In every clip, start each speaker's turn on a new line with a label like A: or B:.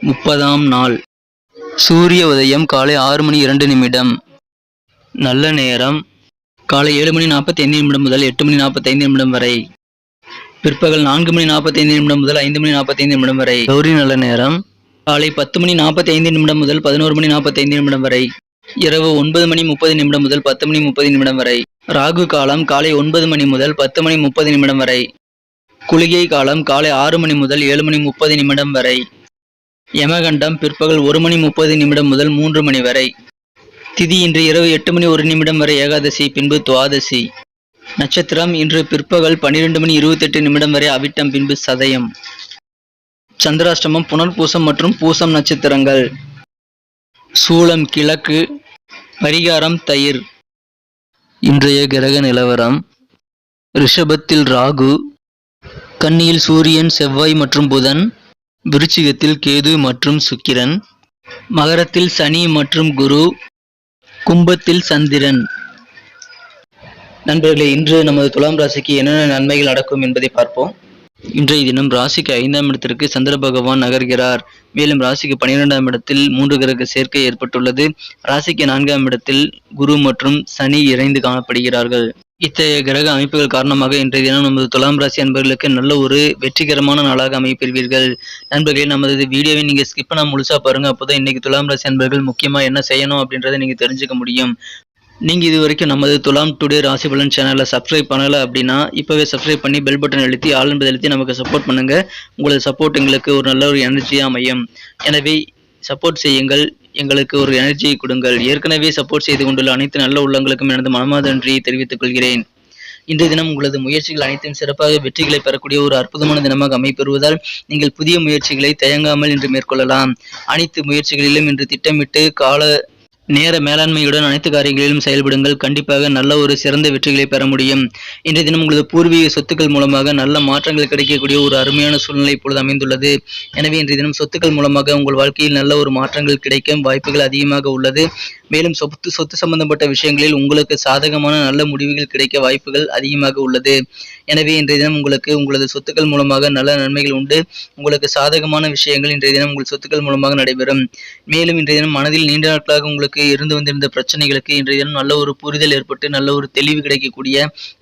A: முப்பதாம் நாள். சூரிய உதயம் காலை ஆறு மணி இரண்டு நிமிடம். நல்ல நேரம். காலை ஏழு மணி நாற்பத்தி ஐந்து நிமிடம் முதல் எட்டு மணி நாற்பத்தி ஐந்து நிமிடம் வரை. பிற்பகல் நான்கு மணி நாற்பத்தி ஐந்து நிமிடம் முதல் ஐந்து மணி நாற்பத்தி ஐந்து நிமிடம் வரை. கௌரி நல்ல நேரம். காலை பத்து மணி நாற்பத்தி ஐந்து நிமிடம் முதல் பதினோரு மணி நாற்பத்தி ஐந்து நிமிடம் வரை. இரவு ஒன்பது மணி முப்பது நிமிடம் முதல் பத்து மணி முப்பது நிமிடம் வரை. ராகு காலம் காலை ஒன்பது மணி முதல் பத்து மணி முப்பது நிமிடம் வரை. குளிகை காலம் காலை ஆறு மணி முதல் ஏழு மணி முப்பது நிமிடம் வரை. யமகண்டம் பிற்பகல் ஒரு மணி முப்பது நிமிடம் முதல் மூன்று மணி வரை. திதி இன்று இரவு எட்டு மணி ஒரு நிமிடம் வரை ஏகாதசி பின்பு துவாதசி. நட்சத்திரம் இன்று பிற்பகல் பன்னிரெண்டு மணி இருபத்தெட்டு நிமிடம் வரை அவிட்டம் பின்பு சதயம். சந்திராஷ்டமம் புனர்பூசம் மற்றும் பூசம் நட்சத்திரங்கள். சூலம் கிழக்கு பரிகாரம் தயிர். இன்றைய கிரக நிலவரம் ரிஷபத்தில் ராகு கன்னியில் சூரியன் செவ்வாய் மற்றும் புதன். விருச்சிகத்தில் கேது மற்றும் சுக்கிரன் மகரத்தில் சனி மற்றும் குரு கும்பத்தில் சந்திரன். நண்பர்களே இன்று நமது துலாம் ராசிக்கு என்னென்ன நன்மைகள் நடக்கும் என்பதை பார்ப்போம். இன்றைய தினம் ராசிக்கு ஐந்தாம் இடத்திற்கு சந்திர பகவான் நகர்கிறார். மேலும் ராசிக்கு பன்னிரெண்டாம் இடத்தில் மூன்று கிரக சேர்க்கை ஏற்பட்டுள்ளது. ராசிக்கு நான்காம் இடத்தில் குரு மற்றும் சனி இறைந்து காணப்படுகிறார்கள். இத்தகைய கிரக அமைப்புகள் காரணமாக இன்றைய தினம் நமது துலாம் ராசி அன்பர்களுக்கு நல்ல ஒரு வெற்றிகரமான நாளாக அமைப்பெறுவீர்கள் நண்பர்களே நமது வீடியோவை நீங்க ஸ்கிப் பண்ண முழுசா பாருங்க. அப்போதான் இன்னைக்கு துலாம் ராசி அன்பர்கள் முக்கியமா என்ன செய்யணும் அப்படின்றத நீங்க தெரிஞ்சுக்க முடியும். நீங்க இது வரைக்கும் நமது துலாம் டுடே ராசி பலன் சேனலை சப்ஸ்கிரைப் பண்ணல அப்படின்னா இப்பவே சப்ஸ்கிரைப் பண்ணி பெல் பட்டன் அழுத்தி ஆல் என்பதை அழுத்தி நமக்கு சப்போர்ட் பண்ணுங்க. உங்களது சப்போர்ட் எங்களுக்கு ஒரு நல்ல ஒரு எனர்ஜியா அமையும். எனவே சப்போர்ட் செய்யுங்கள். எங்களுக்கு ஒரு எனர்ஜியை கொடுங்கள். ஏற்கனவே சப்போர்ட் செய்து கொண்டுள்ள அனைத்து நல்ல உள்ளங்களுக்கும் எனது மனமார்ந்த நன்றியை தெரிவித்துக் கொள்கிறேன். இன்றைய தினம் உங்களது முயற்சிகள் அனைத்தும் சிறப்பாக வெற்றிகளை பெறக்கூடிய ஒரு அற்புதமான தினமாக அமைப்பெறுவதால் நீங்கள் புதிய முயற்சிகளை தயங்காமல் இன்று மேற்கொள்ளலாம். அனைத்து முயற்சிகளிலும் இன்று திட்டமிட்டு கால நேர மேலாண்மையுடன் அனைத்து காரியங்களிலும் செயல்படுங்கள். கண்டிப்பாக நல்ல ஒரு சிறந்த வெற்றிகளை பெற முடியும். இன்றைய தினம் உங்களது பூர்வீக சொத்துக்கள் மூலமாக நல்ல மாற்றங்கள் கிடைக்கக்கூடிய ஒரு அருமையான சூழ்நிலை இப்பொழுது அமைந்துள்ளது. எனவே இன்றைய தினம் சொத்துக்கள் மூலமாக உங்கள் வாழ்க்கையில் நல்ல ஒரு மாற்றங்கள் கிடைக்கும் வாய்ப்புகள் அதிகமாக உள்ளது. மேலும் சொத்து சொத்து சம்பந்தப்பட்ட விஷயங்களில் உங்களுக்கு சாதகமான நல்ல முடிவுகள் கிடைக்க வாய்ப்புகள் அதிகமாக உள்ளது. எனவே இன்றைய தினம் உங்களுக்கு உங்களது சொத்துக்கள் மூலமாக நல்ல நன்மைகள் உண்டு. உங்களுக்கு சாதகமான விஷயங்கள் இன்றைய தினம் உங்கள் சொத்துக்கள் மூலமாக நடைபெறும். மேலும் இன்றைய தினம் மனதில் நீண்ட நாட்களாக உங்களுக்கு மக்களுக்கு இருந்து வந்திருந்த பிரச்சனைகளுக்கு இன்றைய தினம் நல்ல ஒரு புரிதல் ஏற்பட்டு நல்ல ஒரு தெளிவு கிடைக்கக்கூடிய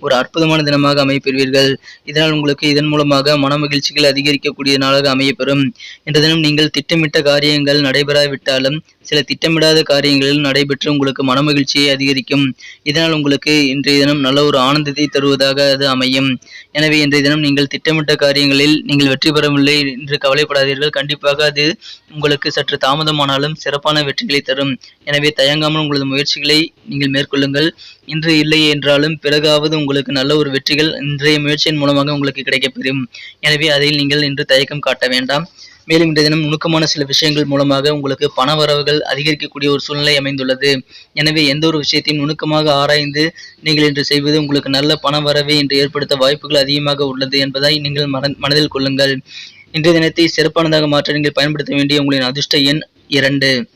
A: ஒரு அற்புதமான தினமாக அமைப்பெறுவீர்கள் இதனால் உங்களுக்கு இதன் மூலமாக மன மகிழ்ச்சிகள் அதிகரிக்கக்கூடிய நாளாக அமையப்பெறும். இன்றைய தினம் நீங்கள் திட்டமிட்ட காரியங்கள் நடைபெறாவிட்டாலும் சில திட்டமிடாத காரியங்களில் நடைபெற்று உங்களுக்கு மன மகிழ்ச்சியை அதிகரிக்கும். இதனால் உங்களுக்கு இன்றைய தினம் நல்ல ஒரு ஆனந்தத்தை தருவதாக அது அமையும். எனவே இன்றைய தினம் நீங்கள் திட்டமிட்ட காரியங்களில் நீங்கள் வெற்றி பெறவில்லை என்று கவலைப்படாதீர்கள். கண்டிப்பாக அது உங்களுக்கு சற்று தாமதமானாலும் சிறப்பான வெற்றிகளை தரும். எனவே தயங்காமல் உங்களது முயற்சிகளை நீங்கள் மேற்கொள்ளுங்கள். இன்று இல்லை என்றாலும் பிறகாவது உங்களுக்கு நல்ல ஒரு வெற்றிகள் இன்றைய முயற்சியின் மூலமாக உங்களுக்கு கிடைக்கப்பெறும். எனவே அதில் நீங்கள் இன்று தயக்கம் காட்ட வேண்டாம். மேலும் இன்றைய தினம் நுணுக்கமான சில விஷயங்கள் மூலமாக உங்களுக்கு பண வரவுகள் அதிகரிக்கக்கூடிய ஒரு சூழ்நிலை அமைந்துள்ளது. எனவே எந்த ஒரு விஷயத்தையும் நுணுக்கமாக ஆராய்ந்து நீங்கள் இன்று செய்வது உங்களுக்கு நல்ல பண வரவை இன்று ஏற்படுத்த வாய்ப்புகள் அதிகமாக உள்ளது என்பதை நீங்கள் மன- மனதில் கொள்ளுங்கள். இன்றைய தினத்தை சிறப்பானதாக மாற்ற நீங்கள் பயன்படுத்த வேண்டிய உங்களின் அதிர்ஷ்ட எண் இரண்டு.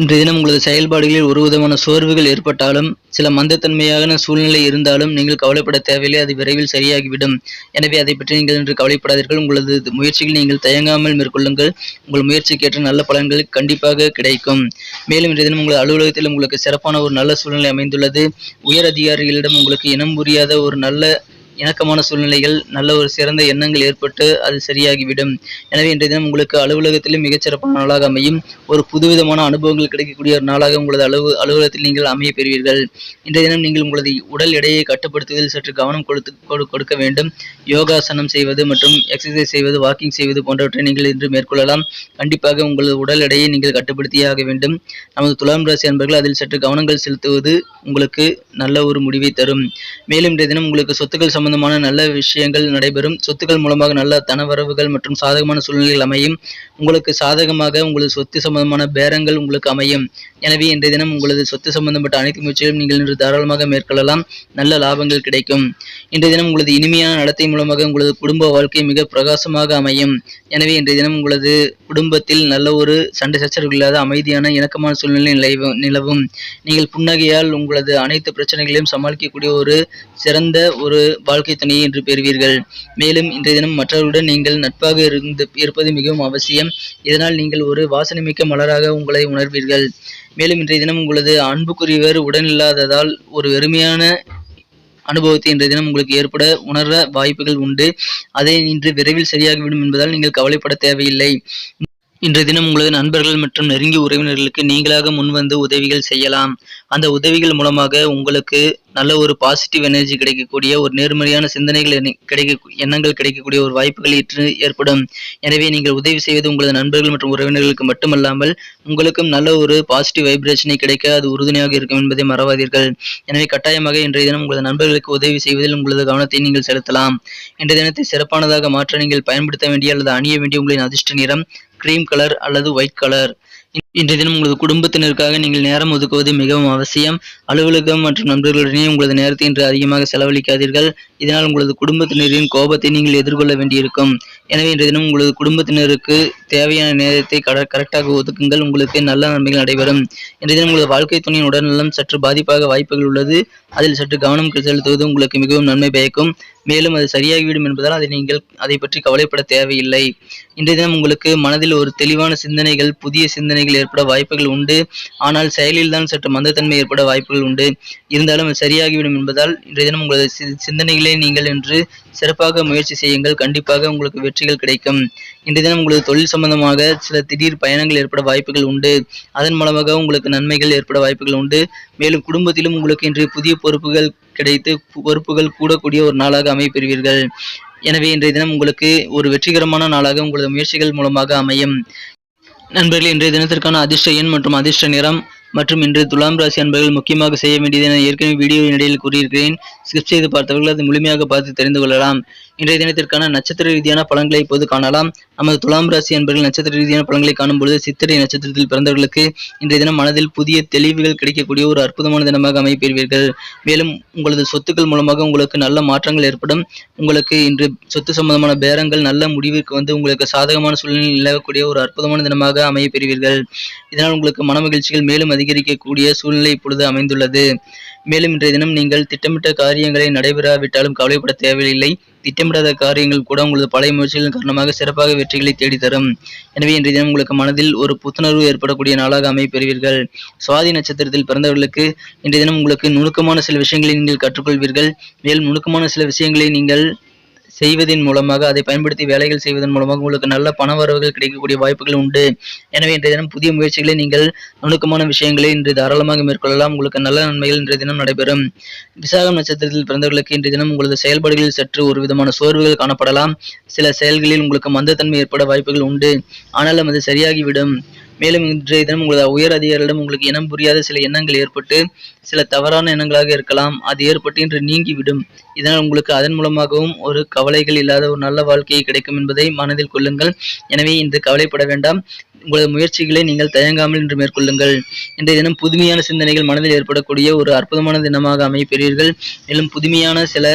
A: இன்றைய தினம் உங்களது செயல்பாடுகளில் ஒரு விதமான சோர்வுகள் ஏற்பட்டாலும் சில மந்தத்தன்மையான சூழ்நிலை இருந்தாலும் நீங்கள் கவலைப்பட தேவையில்லை அது விரைவில் சரியாகிவிடும். எனவே அதை பற்றி நீங்கள் இன்று கவலைப்படாதீர்கள். உங்களது முயற்சிகள் நீங்கள் தயங்காமல் மேற்கொள்ளுங்கள். உங்கள் முயற்சிக்கேற்ற நல்ல பலன்கள் கண்டிப்பாக கிடைக்கும். மேலும் இன்றைய தினம் உங்கள் அலுவலகத்தில் உங்களுக்கு சிறப்பான ஒரு நல்ல சூழ்நிலை அமைந்துள்ளது. உயர் அதிகாரிகளிடம் உங்களுக்கு இனம் புரியாத ஒரு நல்ல இணக்கமான சூழ்நிலைகள் நல்ல ஒரு சிறந்த எண்ணங்கள் ஏற்பட்டு அது சரியாகிவிடும். எனவே இன்றைய தினம் உங்களுக்கு அலுவலகத்திலும் மிகச்சிறப்பான நாளாக அமையும். ஒரு புதுவிதமான அனுபவங்கள் கிடைக்கக்கூடிய ஒரு நாளாக உங்களது அலுவ அலுவலகத்தில் நீங்கள் அமைய பெறுவீர்கள். இன்றைய தினம் நீங்கள் உங்களது உடல் எடையை கட்டுப்படுத்துவதில் சற்று கவனம் கொடுத்து கொடு- கொடுக்க வேண்டும். யோகாசனம் செய்வது மற்றும் எக்ஸசைஸ் செய்வது வாக்கிங் செய்வது போன்றவற்றை நீங்கள் இன்று மேற்கொள்ளலாம். கண்டிப்பாக உங்களது உடல் எடையை நீங்கள் கட்டுப்படுத்தியே ஆக வேண்டும். நமது துலாம் ராசி அன்பர்கள் அதில் சற்று கவனங்கள் செலுத்துவது உங்களுக்கு நல்ல ஒரு முடிவை தரும். மேலும் இன்றைய தினம் உங்களுக்கு சொத்துக்கள் சம்பந்த சம்பந்தமான நல்ல விஷயங்கள் நடைபெறும். சொத்துக்கள் மூலமாக நல்ல தனவரவுகள் மற்றும் சாதகமான சூழ்நிலைகள் அமையும். உங்களுக்கு சாதகமாக உங்களது சொத்து சம்பந்தமான பேரங்கள் உங்களுக்கு அமையும். எனவே இன்றைய தினம் உங்களது சொத்து சம்பந்தப்பட்ட அனைத்து முயற்சிகளும் நீங்கள் இன்று தாராளமாக மேற்கொள்ளலாம். நல்ல லாபங்கள் கிடைக்கும். இன்றைய தினம் உங்களது இனிமையான நடத்தை மூலமாக உங்களது குடும்ப வாழ்க்கை மிக பிரகாசமாக அமையும். எனவே இன்றைய தினம் உங்களது குடும்பத்தில் நல்ல ஒரு சண்டை சச்சரவு இல்லாத அமைதியான இணக்கமான சூழ்நிலை நிலவும் நிலவும். நீங்கள் புன்னகையால் உங்களது அனைத்து பிரச்சனைகளையும் சமாளிக்கக்கூடிய ஒரு சிறந்த ஒரு வாழ் வாழ்க்கை துணையை என்று பெறுவீர்கள். மேலும் இன்றைய தினம் மற்றவர்களுடன் நீங்கள் நட்பாக இருந்து இருப்பது மிகவும் அவசியம். இதனால் நீங்கள் ஒரு வாசனைமிக்க மலராக உங்களை உணர்வீர்கள். மேலும் இன்றைய தினம் உங்களது அன்புக்குரியவர் உடனில்லாததால் ஒரு வெறுமையான அனுபவத்தை இன்றைய தினம் உங்களுக்கு ஏற்பட உணர வாய்ப்புகள் உண்டு. அதை இன்று விரைவில் சரியாகிவிடும் என்பதால் நீங்கள் கவலைப்பட தேவையில்லை. இன்றைய தினம் உங்களது நண்பர்கள் மற்றும் நெருங்கிய உறவினர்களுக்கு நீங்களாக முன்வந்து உதவிகள் செய்யலாம். அந்த உதவிகள் மூலமாக உங்களுக்கு நல்ல ஒரு பாசிட்டிவ் எனர்ஜி கிடைக்கக்கூடிய ஒரு நேர்மறையான சிந்தனைகள் கிடைக்க எண்ணங்கள் கிடைக்கக்கூடிய ஒரு வாய்ப்புகள் இன்று ஏற்படும். எனவே நீங்கள் உதவி செய்வது உங்களது நண்பர்கள் மற்றும் உறவினர்களுக்கு மட்டுமல்லாமல் உங்களுக்கும் நல்ல ஒரு பாசிட்டிவ் வைப்ரேஷனை கிடைக்க அது உறுதுணையாக இருக்கும் என்பதை மறவாதீர்கள். எனவே கட்டாயமாக இன்றைய தினம் உங்களது நண்பர்களுக்கு உதவி செய்வதில் உங்களது கவனத்தை நீங்கள் செலுத்தலாம். இன்றைய தினத்தை சிறப்பானதாக மாற்ற நீங்கள் பயன்படுத்த வேண்டிய அல்லது அணிய வேண்டிய உங்களின் அதிர்ஷ்ட நிறம் கிரீம் கலர் அல்லது ஒயிட் கலர் இன்றைய தினம் உங்களது குடும்பத்தினருக்காக நீங்கள் நேரம் ஒதுக்குவது மிகவும் அவசியம். அலுவலகம் மற்றும் நண்பர்களுடனே உங்களது நேரத்தை இன்று அதிகமாக செலவழிக்காதீர்கள். இதனால் உங்களது குடும்பத்தினரின் கோபத்தை நீங்கள் எதிர்கொள்ள வேண்டியிருக்கும். எனவே இன்றைய தினம் உங்களது குடும்பத்தினருக்கு தேவையான நேரத்தை கர கரெக்டாக ஒதுக்குங்கள். உங்களுக்கு நல்ல நன்மைகள் நடைபெறும். இன்றைய தினம் உங்களது வாழ்க்கை துணையின் உடல்நலம் சற்று பாதிப்பாக வாய்ப்புகள் உள்ளது. அதில் சற்று கவனம் செலுத்துவது உங்களுக்கு மிகவும் நன்மை பயக்கும். மேலும் அது சரியாகிவிடும் என்பதால் அதை நீங்கள் அதை பற்றி கவலைப்பட தேவையில்லை. இன்றைய தினம் உங்களுக்கு மனதில் ஒரு தெளிவான சிந்தனைகள் புதிய சிந்தனைகள் ஏற்பட வாய்ப்புகள் உண்டு. ஆனால் செயலில் தான் சற்று மந்தத்தன்மை ஏற்பட வாய்ப்புகள் உண்டு. இருந்தாலும் சரியாகிவிடும் என்பதால் இன்றைய தினம் உங்களது சிந்தனைகளை நீங்கள் என்று சிறப்பாக முயற்சி செய்யுங்கள். கண்டிப்பாக உங்களுக்கு வெற்றிகள் கிடைக்கும். இன்றைய தினம் உங்களது தொழில் சம்பந்தமாக சில திடீர் பயணங்கள் ஏற்பட வாய்ப்புகள் உண்டு. அதன் மூலமாக உங்களுக்கு நன்மைகள் ஏற்பட வாய்ப்புகள் உண்டு. மேலும் குடும்பத்திலும் உங்களுக்கு இன்று புதிய பொறுப்புகள் கிடைத்து பொறுப்புகள் கூடக்கூடிய ஒரு நாளாக அமைப்பெறுவீர்கள் எனவே இன்றைய தினம் உங்களுக்கு ஒரு வெற்றிகரமான நாளாக உங்களது முயற்சிகள் மூலமாக அமையும். நண்பர்கள் இன்றைய தினத்திற்கான அதிர்ஷ்ட எண் மற்றும் அதிர்ஷ்ட நிறம் மற்றும் இன்று துலாம் ராசி அன்பர்கள் முக்கியமாக செய்ய வேண்டியது என ஏற்கனவே வீடியோ இடையில் கூறியிருக்கிறேன். ஸ்கிப் செய்து பார்த்தவர்கள் அதை முழுமையாக பார்த்து தெரிந்து கொள்ளலாம். இன்றைய தினத்திற்கான நட்சத்திர ரீதியான பலன்களை இப்போது காணலாம். நமது துலாம் ராசி என்பர்கள் நட்சத்திர ரீதியான பலன்களை காணும் பொழுது சித்திரை நட்சத்திரத்தில் பிறந்தவர்களுக்கு இன்றைய தினம் மனதில் புதிய தெளிவுகள் கிடைக்கக்கூடிய ஒரு அற்புதமான தினமாக அமைப்பெறுவீர்கள் மேலும் உங்களது சொத்துக்கள் மூலமாக உங்களுக்கு நல்ல மாற்றங்கள் ஏற்படும். உங்களுக்கு இன்று சொத்து சம்பந்தமான பேரங்கள் நல்ல முடிவிற்கு வந்து உங்களுக்கு சாதகமான சூழ்நிலை நிலவக்கூடிய ஒரு அற்புதமான தினமாக அமையப்பெறுவீர்கள். இதனால் உங்களுக்கு மனமகிழ்ச்சிகள் மேலும் அதிகரிக்கக்கூடிய சூழ்நிலை இப்பொழுது அமைந்துள்ளது. மேலும் இன்றைய தினம் நீங்கள் திட்டமிட்ட காரியங்களை நடைபெறாவிட்டாலும் கவலைப்பட தேவையில்லை. திட்டமிடாத காரியங்கள் கூட உங்களது பழைய முயற்சிகளின் காரணமாக சிறப்பாக வெற்றிகளை தேடித்தரும். எனவே இன்றைய தினம் உங்களுக்கு மனதில் ஒரு புத்துணர்வு ஏற்படக்கூடிய நாளாக அமைப்பெறுவீர்கள் சுவாதி நட்சத்திரத்தில் பிறந்தவர்களுக்கு இன்றைய தினம் உங்களுக்கு நுணுக்கமான சில விஷயங்களை நீங்கள் கற்றுக்கொள்வீர்கள். மேலும் நுணுக்கமான சில விஷயங்களை நீங்கள் செய்வதன் மூலமாக அதை பயன்படுத்தி வேலைகள் செய்வதன் மூலமாக உங்களுக்கு நல்ல பண வரவுகள் கிடைக்கக்கூடிய வாய்ப்புகள் உண்டு. எனவே இன்றைய தினம் புதிய முயற்சிகளை நீங்கள் நுணுக்கமான விஷயங்களை இன்று தாராளமாக மேற்கொள்ளலாம். உங்களுக்கு நல்ல நன்மைகள் இன்றைய தினம் நடைபெறும். விசாகம் நட்சத்திரத்தில் பிறந்தவர்களுக்கு இன்றைய தினம் உங்களது செயல்பாடுகளில் சற்று ஒரு விதமான சோர்வுகள் காணப்படலாம். சில செயல்களில் உங்களுக்கு மந்தத்தன்மை ஏற்பட வாய்ப்புகள் உண்டு. ஆனாலும் அது சரியாகிவிடும். மேலும் இன்றைய தினம் உங்களது உயர் அதிகாரிகளிடம் உங்களுக்கு இனம் புரியாத சில எண்ணங்கள் ஏற்பட்டு சில தவறான எண்ணங்களாக இருக்கலாம். அது ஏற்பட்டு இன்று நீங்கிவிடும். இதனால் உங்களுக்கு அதன் மூலமாகவும் ஒரு கவலைகள் இல்லாத ஒரு நல்ல வாழ்க்கையை கிடைக்கும் என்பதை மனதில் கொள்ளுங்கள். எனவே இன்று கவலைப்பட வேண்டாம். உங்களது முயற்சிகளை நீங்கள் தயங்காமல் இன்று மேற்கொள்ளுங்கள். இன்றைய தினம் புதுமையான சிந்தனைகள் மனதில் ஏற்படக்கூடிய ஒரு அற்புதமான தினமாக அமைப்பெறீர்கள் மேலும் புதுமையான சில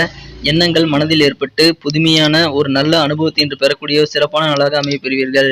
A: எண்ணங்கள் மனதில் ஏற்பட்டு புதுமையான ஒரு நல்ல அனுபவத்தை இன்று பெறக்கூடிய சிறப்பான நாளாக அமைப்பெறுவீர்கள்